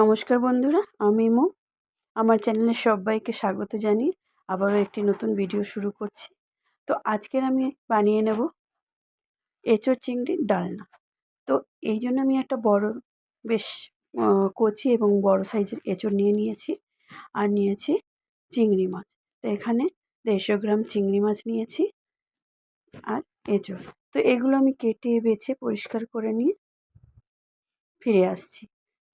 নমস্কার বন্ধুরা, আমি মো। আমার চ্যানেলে সবাইকে স্বাগত জানিয়ে আবারও একটি নতুন ভিডিও শুরু করছি। তো আজকের আমি বানিয়ে নেব এঁচোড় চিংড়ির ডালনা। তো এই জন্য আমি একটা বড়, বেশ কচি এবং বড় সাইজের এঁচোড় নিয়ে নিয়েছি। আর নিয়েছি চিংড়ি মাছ। তো এখানে দেড়শো গ্রাম চিংড়ি মাছ নিয়েছি আর এঁচোড়। তো এগুলো আমি কেটে, বেছে, পরিষ্কার করে নিয়ে ফিরে আসছি।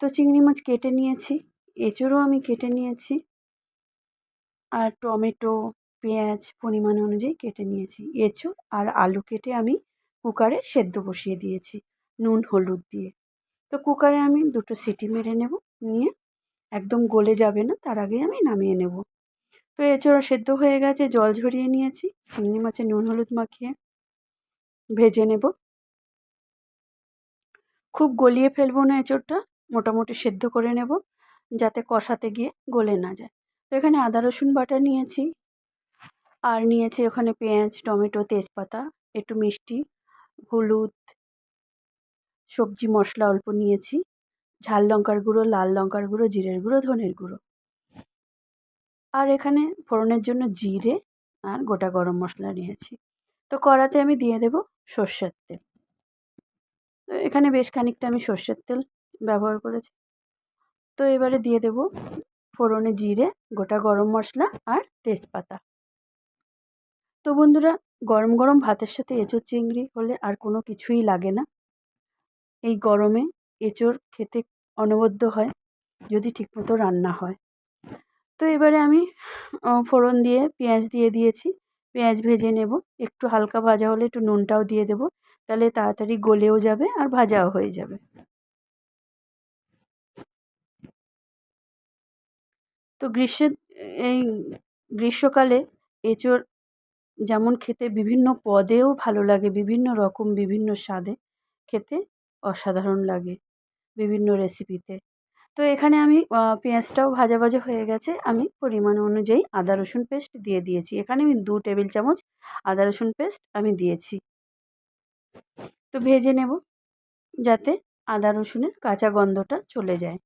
তো চিংড়ি মাছ কেটে নিয়েছি, এঁচোড়ও আমি কেটে নিয়েছি। আর টমেটো, পেঁয়াজ পরিমাণ অনুযায়ী কেটে নিয়েছি। এঁচোড় আর আলু কেটে আমি কুকারে সেদ্ধ বসিয়ে দিয়েছি, নুন, হলুদ দিয়ে। তো কুকারে আমি দুটো সিটি মেরে নেব, নিয়ে একদম গলে যাবে না, তার আগে আমি নামিয়ে নেব। তো এছাড়া সেদ্ধ হয়ে গেছে, জল ঝরিয়ে নিয়েছি, চিংড়ি মাছে নুন, হলুদ মাখিয়ে ভেজে নেব। খুব গলিয়ে ফেলব না এঁচোড়টা মোটামুটি সেদ্ধ করে নেব, যাতে কষাতে গিয়ে গলে না যায়। তো এখানে আদা, রসুন বাটা নিয়েছি। আর নিয়েছি ওখানে পেঁয়াজ, টমেটো, তেজপাতা, একটু মিষ্টি, হলুদ, সবজি, মশলা অল্প নিয়েছি। ঝাল লঙ্কার গুঁড়ো, লাল লঙ্কার গুঁড়ো, জিরের গুঁড়ো, ধনের গুঁড়ো। আর এখানে ফোড়নের জন্য জিরে আর গোটা গরম মশলা নিয়েছি। তো কড়াতে আমি দিয়ে দেব সর্ষের তেল। এখানে বেশ খানিকটা আমি সর্ষের তেল ব্যবহার করেছি। তো এবারে দিয়ে দেব ফোড়নে জিরে, গোটা গরম মশলা আর তেজপাতা। তো বন্ধুরা, গরম গরম ভাতের সাথে এঁচোড় চিংড়ি হলে আর কোনো কিছুই লাগে না। এই গরমে এঁচোড় খেতে অনবদ্য হয়, যদি ঠিকমতো রান্না হয়। তো এবারে আমি ফোড়ন দিয়ে পেঁয়াজ দিয়ে দিয়েছি। পেঁয়াজ ভেজে নেব। একটু হালকা ভাজা হলে একটু নুনটাও দিয়ে দেবো। তাহলে তাড়াতাড়ি গলেও যাবে আর ভাজাও হয়ে যাবে। তো গ্রীষ্মের, এই গ্রীষ্মকালে এঁচোড় যেমন খেতে বিভিন্ন পদেও ভালো লাগে, বিভিন্ন রকম, বিভিন্ন স্বাদে খেতে অসাধারণ লাগে বিভিন্ন রেসিপিতে। তো এখানে আমি পেঁয়াজটাও ভাজা ভাজা হয়ে গেছে, আমি পরিমাণ অনুযায়ী আদা, রসুন পেস্ট দিয়ে দিয়েছি। এখানে আমি দু টেবিল চামচ আদা, রসুন পেস্ট আমি দিয়েছি। তো ভেজে নেব যাতে আদা, রসুনের কাঁচা গন্ধটা চলে যায়।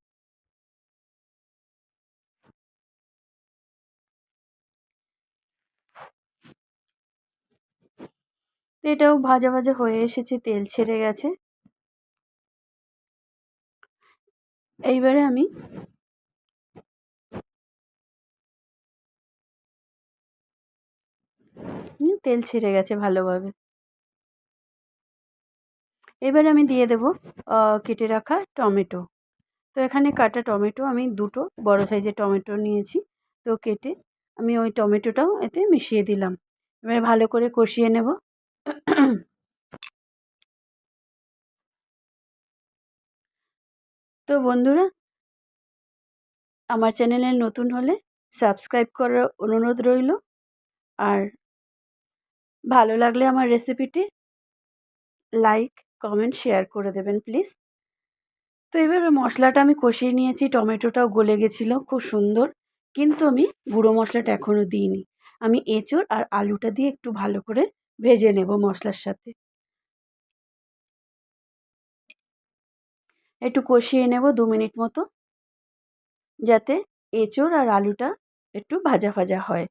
তো এটাও ভাজা ভাজা হয়ে এসেছে, তেল ছেড়ে গেছে। এইবারে আমি তেল ছেড়ে গেছে ভালোভাবে। এবারে আমি দিয়ে দেব কেটে রাখা টমেটো। তো এখানে কাটা টমেটো আমি দুটো, বড় সাইজের টমেটো নিয়েছি, তো কেটে আমি ওই টমেটোটাও এতে মিশিয়ে দিলাম। এবার ভালো করে কষিয়ে নেব। তো বন্ধুরা, আমার চ্যানেলে নতুন হলে সাবস্ক্রাইব করার অনুরোধ রইল। আর ভালো লাগলে আমার রেসিপিটি লাইক, কমেন্ট, শেয়ার করে দেবেন প্লিজ। তো এভাবে মশলাটা আমি কষিয়ে নিয়েছি, টমেটোটাও গলে গেছিল, খুব সুন্দর। কিন্তু আমি গুঁড়ো মশলাটা এখনও দিইনি। আমি এঁচোড় আর আলুটা দিয়ে একটু ভালো করে ভেজে নেব মশলার সাথে। একটু কষিয়ে নেব দু মিনিট মতো, যাতে এঁচোড় আর আলুটা একটু ভাজা ভাজা হয়।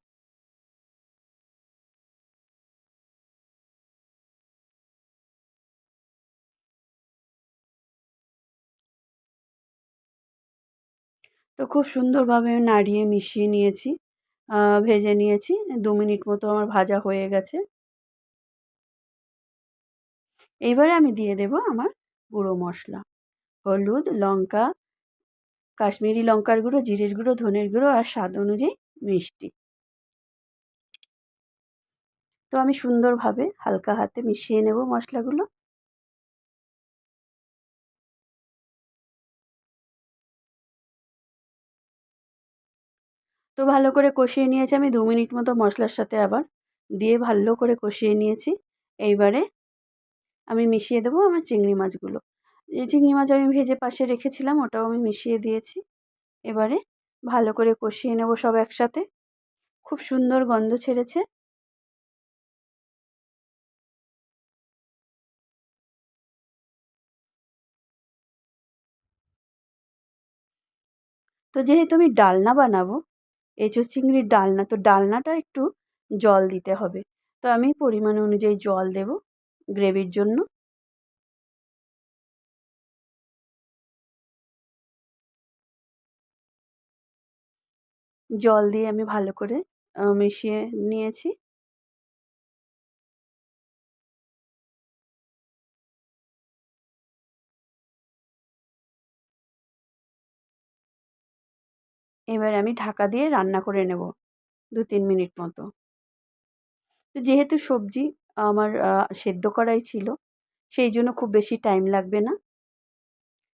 তো খুব সুন্দরভাবে নাড়িয়ে মিশিয়ে নিয়েছি ভেজে নিয়েছি, দু মিনিট মতো আমার ভাজা হয়ে গেছে। এইবারে আমি দিয়ে দেব আমার গুঁড়ো মশলা। হলুদ, লঙ্কা, কাশ্মীরি লঙ্কার গুঁড়ো, জিরের গুঁড়ো, ধনের গুঁড়ো আর স্বাদ অনুযায়ী মিষ্টি। তো আমি সুন্দরভাবে হালকা হাতে মিশিয়ে নেব মশলাগুলো। তো ভালো করে কষিয়ে নিয়েছি আমি দু মিনিট মতো মশলার সাথে আবার। দিয়ে ভালো করে কষিয়ে নিয়েছি। এইবারে আমি মিশিয়ে দেবো আমার চিংড়ি মাছগুলো। যে চিংড়ি মাছ আমি ভেজে পাশে রেখেছিলাম, ওটাও আমি মিশিয়ে দিয়েছি। এবারে ভালো করে কষিয়ে নেব সব একসাথে। খুব সুন্দর গন্ধ ছেড়েছে। তো যেহেতু আমি ডালনা বানাবো এঁচোড় চিংড়ির ডালনা, তো ডালনাটা একটু জল দিতে হবে। তো আমি পরিমাণ অনুযায়ী জল দেবো। গ্রেভির জন্য। জল দিয়ে আমি ভালো করে মিশিয়ে নিয়েছি। এবার আমি ঢাকা দিয়ে রান্না করে নেব দু তিন মিনিট মতো। তো যেহেতু সবজি আমার সেদ্ধ করাই ছিল। সেই জন্য খুব বেশি টাইম লাগবে না।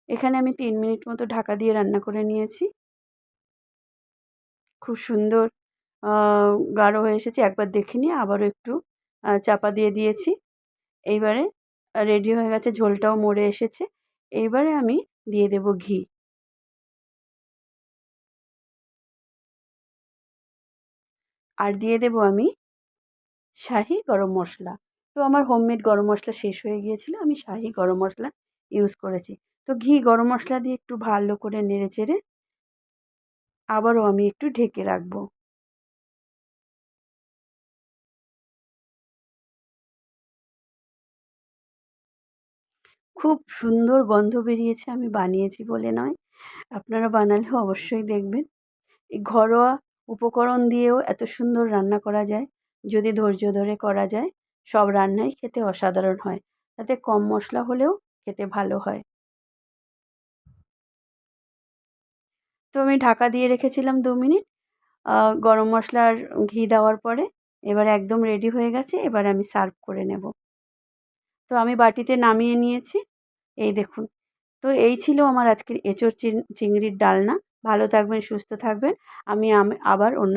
এখানে আমি তিন মিনিট মতো ঢাকা দিয়ে রান্না করে নিয়েছি। খুব সুন্দর গাঢ় হয়ে এসেছে। একবার দেখে নিয়ে আবারও একটু চাপা দিয়ে দিয়েছি। এইবারে রেডি হয়ে গেছে। ঝোলটাও মরে এসেছে। এইবারে আমি দিয়ে দেব ঘি। আর দিয়ে দেব আমি শাহি গরম মশলা। তো আমার হোমমেড গরম মশলা শেষ হয়ে গিয়েছিল, আমি শাহি গরম মশলা ইউজ করেছি। তো ঘি গরম মশলা দিয়ে একটু ভালো করে নেড়ে চেড়ে আবারও আমি একটু ঢেকে রাখব। খুব সুন্দর গন্ধ বেরিয়েছে, আমি বানিয়েছি বলে নয়। আপনারা বানালেও অবশ্যই দেখবেন। এই ঘরোয়া উপকরণ দিয়েও এত সুন্দর রান্না করা যায়। যদি ধৈর্য ধরে করা যায়, সব রান্নাই খেতে অসাধারণ হয়। তাতে কম মশলা হলেও খেতে ভালো হয়। তো আমি ঢাকা দিয়ে রেখেছিলাম দু মিনিট। গরম মশলার ঘি দেওয়ার পরে এবার একদম রেডি হয়ে গেছে, এবার আমি সার্ভ করে নেব। তো আমি বাটিতে নামিয়ে নিয়েছি। এই দেখুন। তো এই ছিল আমার আজকের এঁচোড় চিংড়ির ডালনা। ভালো থাকবেন, সুস্থ থাকবেন। আমি, আবার অন্য